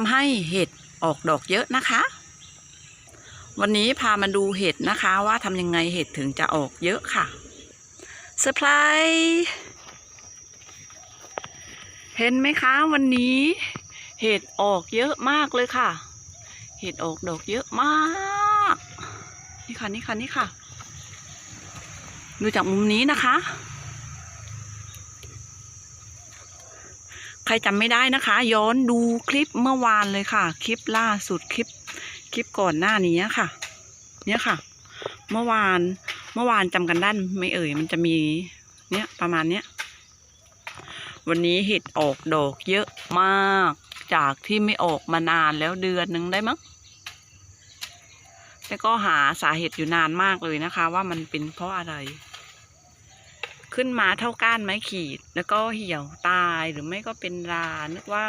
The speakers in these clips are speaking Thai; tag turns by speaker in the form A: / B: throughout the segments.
A: ำให้เห็ดออกดอกเยอะนะคะ วันนี้พามาดูเห็ดนะคะว่าทำยังไงเห็ดถึงจะออกเยอะค่ะเซอร์ไพรส์เห็นไหมคะวันนี้เห็ดออกเยอะมากเลยค่ะ เห็ดออกดอกเยอะมาก นี่ค่ะนี่ค่ะนี่ค่ะ ดูจากมุมนี้นะคะ ใครจำไม่ได้นะคะ ย้อนดูคลิปเมื่อวานเลยค่ะ คลิปล่าสุดคลิป คลิปก่อนหน้านี้ค่ะ เนี่ยค่ะ เมื่อวานเมื่อวานจำกันด้นไม่เอ่ย มันจะมีเนี่ยประมาณเนี้ยวันนี้เห็ดออกดอกเยอะมาก จากที่ไม่ออกมานานแล้วเดือนหนึ่งได้มั้งแต่ก็หาสาเหตุอยู่นานมากเลยนะคะ ว่ามันเป็นเพราะอะไร ขึ้นมาเท่าก้านไม้ขีด แล้วก็เหี่ยวตายหรือไม่ก็เป็นรานึกว่า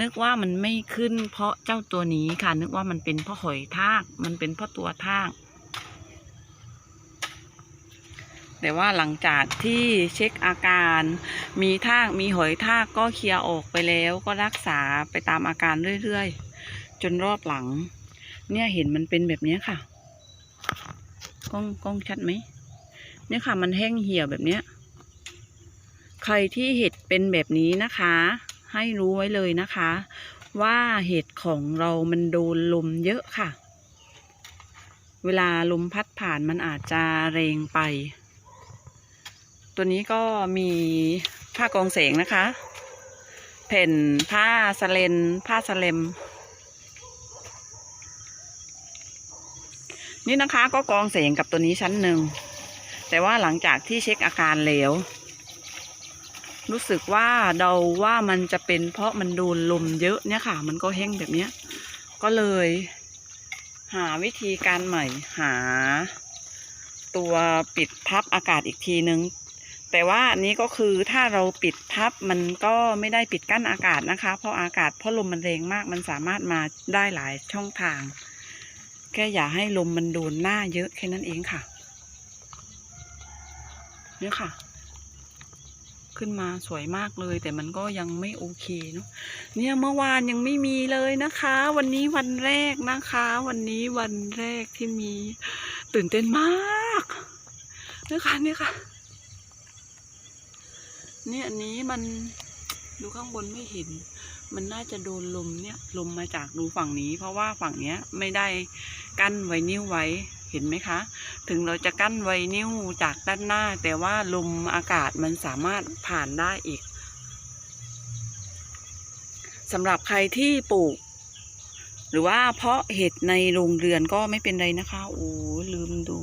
A: นึกว่ามันไม่ขึ้น เพราะเจ้าตัวนี้ค่ะ นึกว่ามันเป็นเพราะหอยทาก มันเป็นเพราะตัวทากแต่ว่าหลังจากที่เช็คอาการ มีทากมีหอยทากก็เคลียร์ออกไปแล้วก็รักษาไปตามอาการเรื่อยๆ จนรอบหลัง เนี่ยเห็นมันเป็นแบบนี้ค่ะ กล้องกล้องชัดไหม เนี่ยค่ะมันแห้งเหี่ยวแบบเนี้ย ใครที่เห็ดเป็นแบบนี้นะคะ ให้รู้ไว้เลยนะคะ ว่าเห็ดของเรามันโดนลมเยอะค่ะ เวลาลมพัดผ่านมันอาจจะแรงไป ตัวนี้ก็มีผ้ากองแสงนะคะ แผ่นผ้าสเลนผ้าสเลมนี่นะคะก็กองแสงกับตัวนี้ชั้นหนึ่ง แต่ว่าหลังจากที่เช็คอาการแล้วรู้สึกว่าเดาว่ามันจะเป็นเพราะมันโดนลมเยอะเนี่ยค่ะ มันก็แห้งแบบเนี้ย ก็เลย หาวิธีการใหม่ หา ตัวปิดทับอากาศอีกทีนึง แต่ว่าอันนี้ก็คือถ้าเราปิดทับมันก็ไม่ได้ปิดกั้นอากาศนะคะ เพราะอากาศเพราะลมมันแรงมากมันสามารถมาได้หลายช่องทาง แค่อย่าให้ลมมันโดนหน้าเยอะแค่นั้นเองค่ะ เนี่ยค่ะ ขึ้นมาสวยมากเลย แต่มันก็ยังไม่โอเคเนาะเนี่ยเมื่อวานยังไม่มีเลยนะคะ วันนี้วันแรกนะคะ วันนี้วันแรกที่มีตื่นเต้นมากเนี่ยค่ะเนี่ยค่ะเนี่ยอันนี้มันดูข้างบนไม่เห็น มันน่าจะโดนลมเนี่ย ลมมาจากดูฝั่งนี้ เพราะว่าฝั่งเนี้ยไม่ได้กั้นไว้นิ้วไว้ เห็นไหมคะ ถึงเราจะกั้นไวนิ้วจากด้านหน้า แต่ว่าลมอากาศมันสามารถผ่านได้อีกสำหรับใครที่ปลูก หรือว่าเพาะเห็ดในโรงเรือนก็ไม่เป็นไรนะคะ โอ้ลืมดู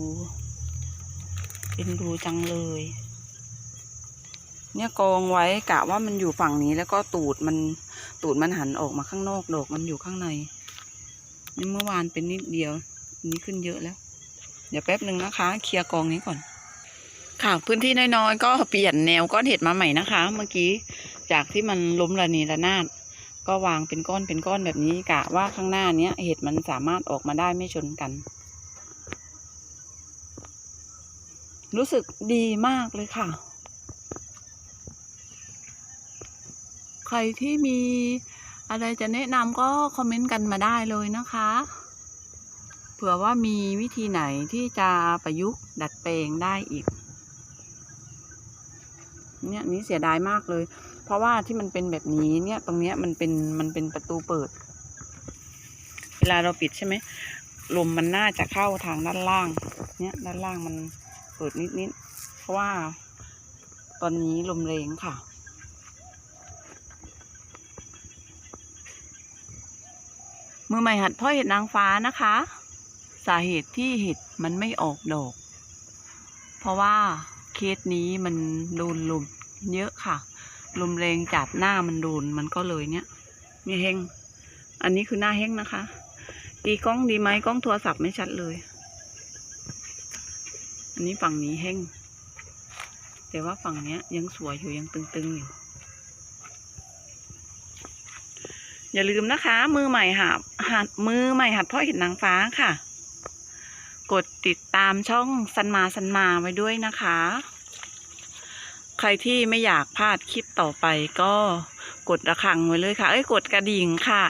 A: เป็นดูจังเลย เนี่ยกองไว้กะว่ามันอยู่ฝั่งนี้แล้วก็ตูดมันตูดมันหันออกมาข้างนอกดอกมันอยู่ข้างในนี่เมื่อวานเป็นนิดเดียว นี้ขึ้นเยอะแล้ว เดี๋ยวแป๊บหนึ่งนะคะ เคลียร์กองนี้ก่อน ค่ะพื้นที่น้อยๆก็เปลี่ยนแนวก้อนเห็ดมาใหม่นะคะ เมื่อกี้จากที่มันล้มระนีระนาดก็วางเป็นก้อนเป็นก้อนแบบนี้กะว่าข้างหน้าเนี้ยเห็ดมันสามารถออกมาได้ไม่ชนกัน รู้สึกดีมากเลยค่ะ ใครที่มีอะไรจะแนะนำก็คอมเมนต์กันมาได้เลยนะคะ ผื่อว่ามีวิธีไหนที่จะประยุกต์ดัดแปลงได้อีก เนี่ยนี้เสียดายมากเลย เพราะว่าที่มันเป็นแบบนี้เนี่ยตรงเนี้ยมันเป็นมันเป็นประตูเปิด เวลาเราปิดใช่ไหมลมมันน่าจะเข้าทางด้านล่าง เนี่ยด้านล่างมันเปิดนิดๆเพราะว่า ตอนนี้ลมแรงค่ะมือใหม่หัดพ่อเห็ดนางฟ้านะคะ สาเหตุที่เห็ดมันไม่ออกดอก เพราะว่าเคสนี้มันโดนลมเยอะค่ะ ลมแรงจัดหน้ามันโดนมันก็เลยเนี้ยนี่แห้งอันนี้คือหน้าแห้งนะคะ ตีกล้องดีไหมกล้องโทรศัพท์ไม่ชัดเลย อันนี้ฝั่งนี้แห้งแต่ว่าฝั่งเนี้ยยังสวยอยู่ยังตึงๆอยู่อย่าลืมนะคะ มือใหม่หัดหัดมือใหม่หัดพ่อเห็ดนางฟ้าค่ะ กดติดตามช่องสันมาสันมาไว้ด้วยนะคะ ใครที่ไม่อยากพลาดคลิปต่อไปก็กดระฆังไว้เลยค่ะ เอ้ยกดกระดิ่งค่ะ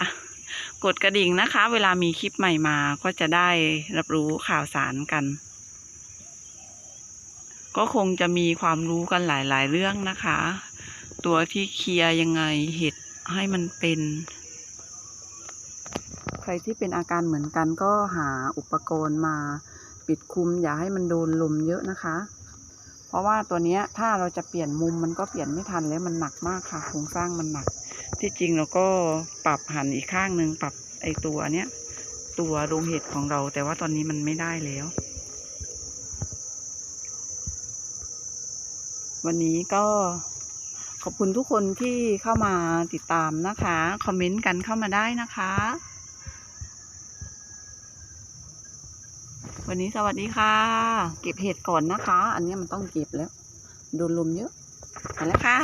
A: กดกระดิ่งนะคะ เวลามีคลิปใหม่มาก็จะได้รับรู้ข่าวสารกัน ก็คงจะมีความรู้กันหลาย ๆ เรื่องนะคะ ตัวที่เคลียร์ยังไงเห็ดให้มันเป็นใครที่เป็นอาการเหมือนกันก็หาอุปกรณ์มา ปิดคุม อย่าให้มันโดนลมเยอะนะคะ เพราะว่าตัวนี้ถ้าเราจะเปลี่ยนมุมมันก็เปลี่ยนไม่ทันแล้วมันหนักมากค่ะโครงสร้างมันหนัก ที่จริงเราก็ปรับหันอีกข้างหนึ่งปรับไอตัวเนี้ยตัวโรงเห็ดของเรา แต่ว่าตอนนี้มันไม่ได้แล้ว วันนี้ก็ขอบคุณทุกคนที่เข้ามาติดตามนะคะ คอมเมนต์กันเข้ามาได้นะคะ วันนี้สวัสดีค่ะ เก็บเห็ดก่อนนะคะ อันนี้มันต้องเก็บแล้ว โดนลมเยอะไปแล้วค่ะ